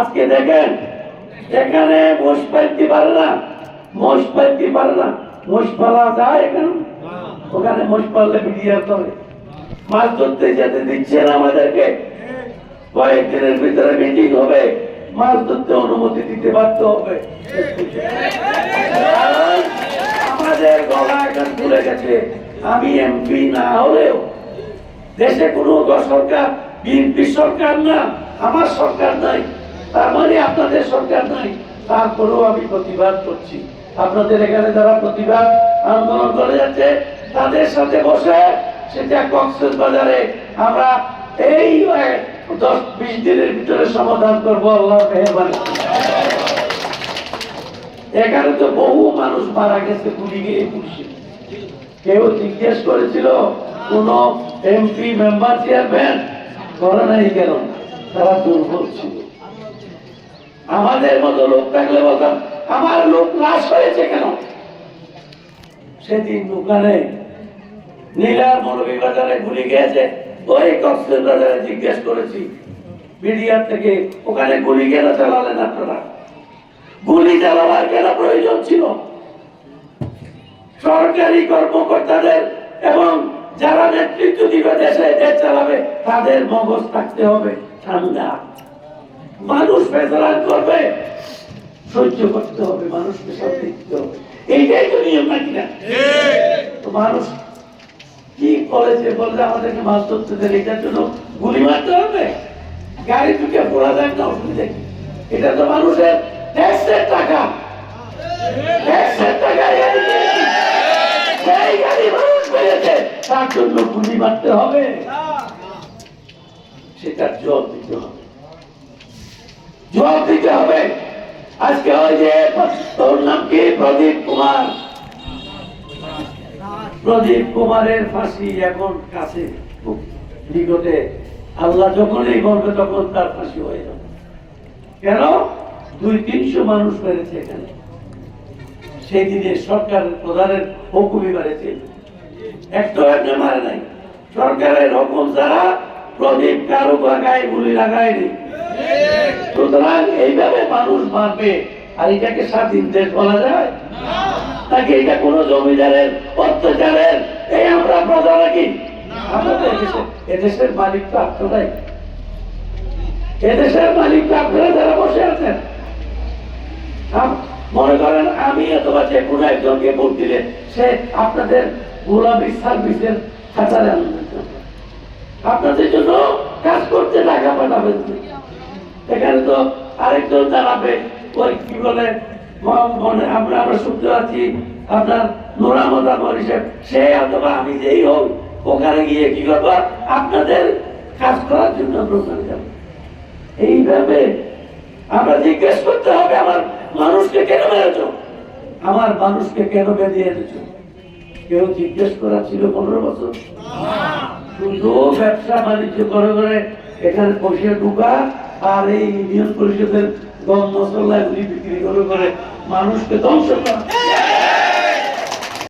আজকে দেখেন, এখানে মোষ পাইতে পারে না, মোষ পাইতে পারে না। মোষ পালা যায় এখানে ওখানে মোষ পাললে বিডিআর করে। মাছ ধরতে যেতে দিচ্ছে না আমাদেরকে। কয়েকদিনের ভিতরে মিটিং হবে। মাছ ধরতে অনুমতি দিতে বাধ্য হবে। আমাদের গলা এখন খুলে গেছে। আমি এমপি না হলেও দেশে কোনো সরকার, বিএনপি সরকার না, আমার সরকার নাই। তার মানে আপনাদের সরকার নাই, তারপরেও আমি প্রতিবাদ করছি। আপনাদের এখানে যারা প্রতিবাদ আন্দোলন করে যাচ্ছে, তাদের সাথে বসে সেটা কক্সেস বাজারে আমরা এই দশ, বিশ দিনের ভিতরে সমাধান করব আল্লাহ মেহরবানি। এখানে তো বহু মানুষ মারা গেছে গুলি গিয়ে পুলিশে। কেউ জিজ্ঞেস করেছিল, কোন এমপি মেম্বার চেয়ারম্যান? করে নাই কেন? তারা দুর্বল ছিল। আমাদের মতো লোক থাকলে বলতাম, আমার লোক নাশ হয়েছে কেন? সেদিন দোকানে নীলার মৌলভী বাজারে গুলি গিয়েছে ওই কক্সেস বাজারে জিজ্ঞেস করেছি, মিডিয়ার থেকে ওখানে গুলি কেন চালালেন আপনারা? গুলি চালাবার কেন প্রয়োজন ছিল? সরকারি কর্মকর্তাদের এবং যারা নেতৃত্ব দিবে দেশে, দেশ চালাবে, তাদের মগজ থাকতে হবে ঠান্ডা মানুষ ফেসলা করবে। সহ্য করতে হবে মানুষকে শান্তি দিতে হবে। এইটাই তো নিয়ম নাকি না? তো মানুষ কি করেছে বললে আমাদেরকে মাছ ধরতে দেবে? এটার জন্য গুলি মারতে হবে? গাড়ি ঢুকে পড়া যায় না অসুবিধা কি? এটা তো মানুষের ট্যাক্সের টাকা। ট্যাক্সের টাকা এই গাড়ি মানুষ পেয়েছে। তার জন্য গুলি মারতে হবে। সেটার জবাব দিতে হবে। জবাব দিতে হবে। আজকে ওই যে তোর নাম কি? প্রদীপ কুমার। প্রদীপ কুমারের ফাঁসি এখন কাছে। নিকটে। আল্লাহ যখনই বলবে তখন তার ফাঁসি হয়ে যাবে। কেন? দুই তিনশো মানুষ মেরেছে এখানে। সেই দিনে সরকারের প্রধানের হুকুমি মেরেছে একটা একটা মারে নাই। সরকারের হুকুম ছাড়া প্রদীপ কারও গায়ে গুলি লাগায়নি। সুতরাং এইভাবে মানুষ মারবে আর এটাকে স্বাধীন দেশ বলা যায়? নাকি এটা কোন জমিদারের অত্যাচারের? এই আমরা প্রজা নাকি এদেশের মালিক তো আপনারাই এদেশের মালিক তো আপনারা যারা বসে আছেন। মনে করেন আমি অথবা যে কোনো একজনকে ভোট দিলে সে আপনাদের গোলামি সার্ভিসের খাতারে আপনাদের জন্য কাজ করতে টাকা পাঠাবেন। এখানে তো আরেকজন দাঁড়াবে ওই কি বলে মনে আমরা আমরা শুনতে পাচ্ছি আপনার নোরামদা হিসেব সে অথবা আমি যেই হোক ওখানে গিয়ে কি করব? আপনাদের কাজ করার জন্য ওখানে যাব এইভাবে আমরা জিজ্ঞেস করতে হবে আমার মানুষকে কেন মেরেছ? আমার মানুষকে কেন বেঁধে এনেছ? কেউ জিজ্ঞেস করা ছিল পনেরো বছর? শুধু ব্যবসা বাণিজ্য করে করে এখানে বসে ঢুকা আর এই ইউনিয়ন পরিষদের গম মশলা এগুলি বিক্রি করে করে মানুষকে ধ্বংস করা।